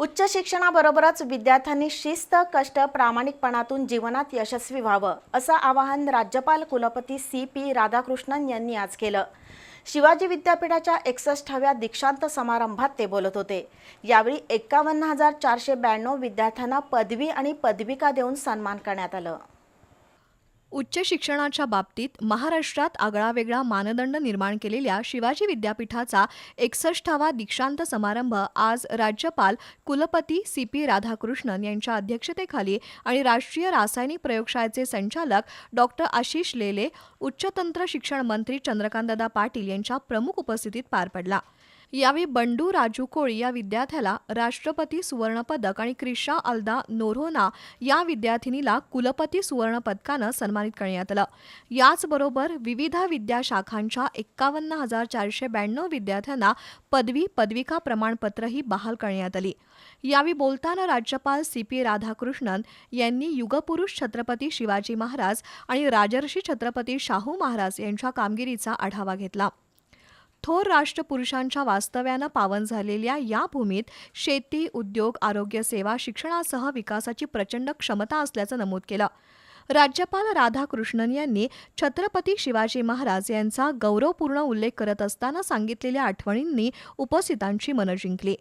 उच्च शिक्षणाबरोबरच विद्यार्थ्यांनी शिस्त कष्ट प्रामाणिकपणातून जीवनात यशस्वी व्हावं असं आवाहन राज्यपाल कुलपती सी पी राधाकृष्णन यांनी आज केलं. शिवाजी विद्यापीठाच्या एकसष्टाव्या दीक्षांत समारंभात ते बोलत होते. यावेळी एक्कावन्न हजार चारशे ब्याण्णव विद्यार्थ्यांना पदवी आणि पदविका देऊन सन्मान करण्यात आलं. उच्च शिक्षणाच्या बाबतीत महाराष्ट्रात आगळावेगळा मानदंड निर्माण केलेल्या शिवाजी विद्यापीठाचा एकसष्टावा दीक्षांत समारंभ आज राज्यपाल कुलपती सी पी राधाकृष्णन यांच्या अध्यक्षतेखाली आणि राष्ट्रीय रासायनिक प्रयोगशाळेचे संचालक डॉक्टर आशिष लेले उच्चतंत्र शिक्षण मंत्री चंद्रकांतदा पाटील यांच्या प्रमुख उपस्थितीत पार पडला. यावेळी बंडू राजू कोळी या विद्यार्थ्याला राष्ट्रपती सुवर्णपदक आणि क्रिशा अल्दा नोरोना या विद्यार्थिनीला कुलपती सुवर्ण पदकानं सन्मानित करण्यात आलं. याचबरोबर विविध विद्याशाखांच्या एक्कावन्न हजार चारशे ब्याण्णव विद्यार्थ्यांना पदवी पदविका प्रमाणपत्रही बहाल करण्यात आली. यावेळी बोलताना राज्यपाल सी पी राधाकृष्णन यांनी युगपुरुष छत्रपती शिवाजी महाराज आणि राजर्षी छत्रपती शाहू महाराज यांच्या कामगिरीचा आढावा घेतला. थोर राष्ट्रपुरुषांच्या वास्तव्यानं पावन झालेल्या या भूमीत शेती उद्योग आरोग्य सेवा शिक्षणासह विकासाची प्रचंड क्षमता असल्याचं नमूद केलं. राज्यपाल राधाकृष्णन यांनी छत्रपती शिवाजी महाराज यांचा गौरवपूर्ण उल्लेख करत असताना सांगितलेल्या आठवणींनी उपस्थितांची मनं जिंकली.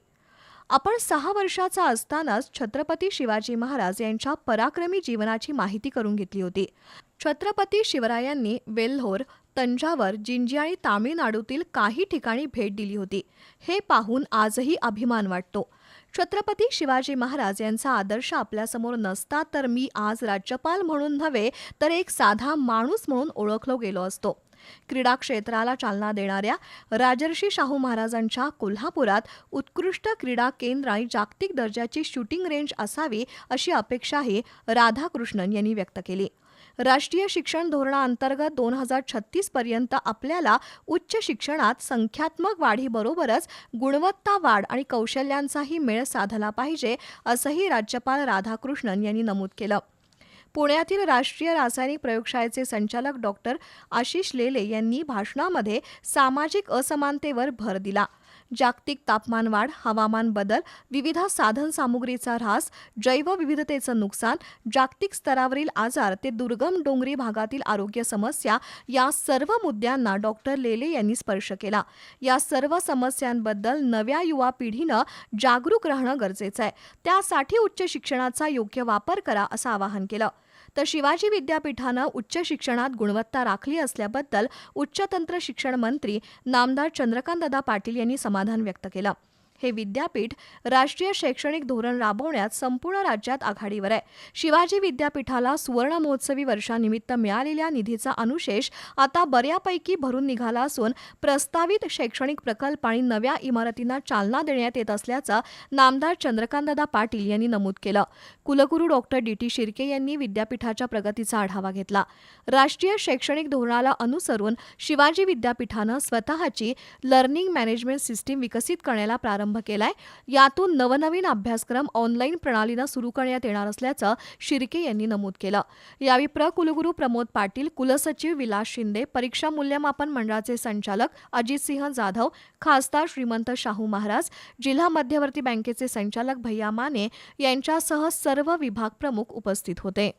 आपण सहा वर्षाचा असतानाच छत्रपती शिवाजी महाराज यांच्या पराक्रमी जीवनाची माहिती करून घेतली होती. छत्रपती शिवरायांनी वेल्होर तंजावर जिंजी आणि तामिळनाडूतील काही ठिकाणी भेट दिली होती. हे पाहून आजही अभिमान वाटतो. छत्रपती शिवाजी महाराज यांचा आदर्श आपल्यासमोर नसता तर मी आज राज्यपाल म्हणून नव्हे तर एक साधा माणूस म्हणून ओळखलो गेलो असतो. क्रीडा क्षेत्राला चालना देणाऱ्या राजर्षी शाहू महाराजांच्या कोल्हापुरात उत्कृष्ट क्रीडा केंद्र आणि जागतिक दर्जाची शूटिंग रेंज असावी अशी अपेक्षाही राधाकृष्णन यांनी व्यक्त केली. राष्ट्रीय शिक्षण धोरणाअंतर्गत दोन हजार छत्तीस पर्यंत आपल्याला उच्च शिक्षणात संख्यात्मक वाढीबरोबरच गुणवत्ता वाढ आणि कौशल्यांचाही मेळ साधला पाहिजे असंही राज्यपाल राधाकृष्णन यांनी नमूद केलं. पुण्यातील राष्ट्रीय रासायनिक प्रयोगशाळेचे संचालक डॉक्टर आशिष लेले यांनी भाषणामध्ये सामाजिक असमानतेवर भर दिला. जागतिक तापमानवाढ हवामान बदल विविध साधनसामुग्रीचा ऱ्हास जैवविविधतेचं नुकसान जागतिक स्तरावरील आजार ते दुर्गम डोंगरी भागातील आरोग्य समस्या या सर्व मुद्द्यांना डॉक्टर लेले यांनी स्पर्श केला. या सर्व समस्यांबद्दल नव्या युवा पिढीनं जागरूक राहणं गरजेचं आहे. त्यासाठी उच्च शिक्षणाचा योग्य वापर करा असं आवाहन केलं. तर शिवाजी विद्यापीठानं उच्च शिक्षणात गुणवत्ता राखली असल्याबद्दल उच्चतंत्र शिक्षण मंत्री नामदार चंद्रकांतदादा पाटील यांनी समाधान व्यक्त केलं. हे विद्यापीठ राष्ट्रीय शैक्षणिक धोरण राबवण्यात संपूर्ण राज्यात आघाडीवर आहे. शिवाजी विद्यापीठाला सुवर्ण महोत्सवी वर्षानिमित्त मिळालेल्या निधीचा अनुशेष आता बऱ्यापैकी भरून निघाला असून प्रस्तावित शैक्षणिक प्रकल्प आणि नव्या इमारतींना चालना देण्यात येत असल्याचं नामदार चंद्रकांतदादा पाटील यांनी नमूद केलं. कुलगुरू डॉक्टर डी. टी. शिर्के यांनी विद्यापीठाच्या प्रगतीचा आढावा घेतला. राष्ट्रीय शैक्षणिक धोरणाला अनुसरून शिवाजी विद्यापीठानं स्वतःची लर्निंग मॅनेजमेंट सिस्टीम विकसित करण्याला प्रारंभ प्रारंभ केलाय. यातून नवनवीन अभ्यासक्रम ऑनलाईन प्रणालीनं सुरू करण्यात येणार असल्याचं शिर्के यांनी नमूद केलं. यावेळी प्र कुलगुरू प्रमोद पाटील कुलसचिव विलास शिंदे परीक्षा मूल्यमापन मंडळाचे संचालक अजितसिंह जाधव खासदार श्रीमंत शाहू महाराज जिल्हा मध्यवर्ती बँकेचे संचालक भैया माने यांच्यासह सर्व विभाग प्रमुख उपस्थित होते.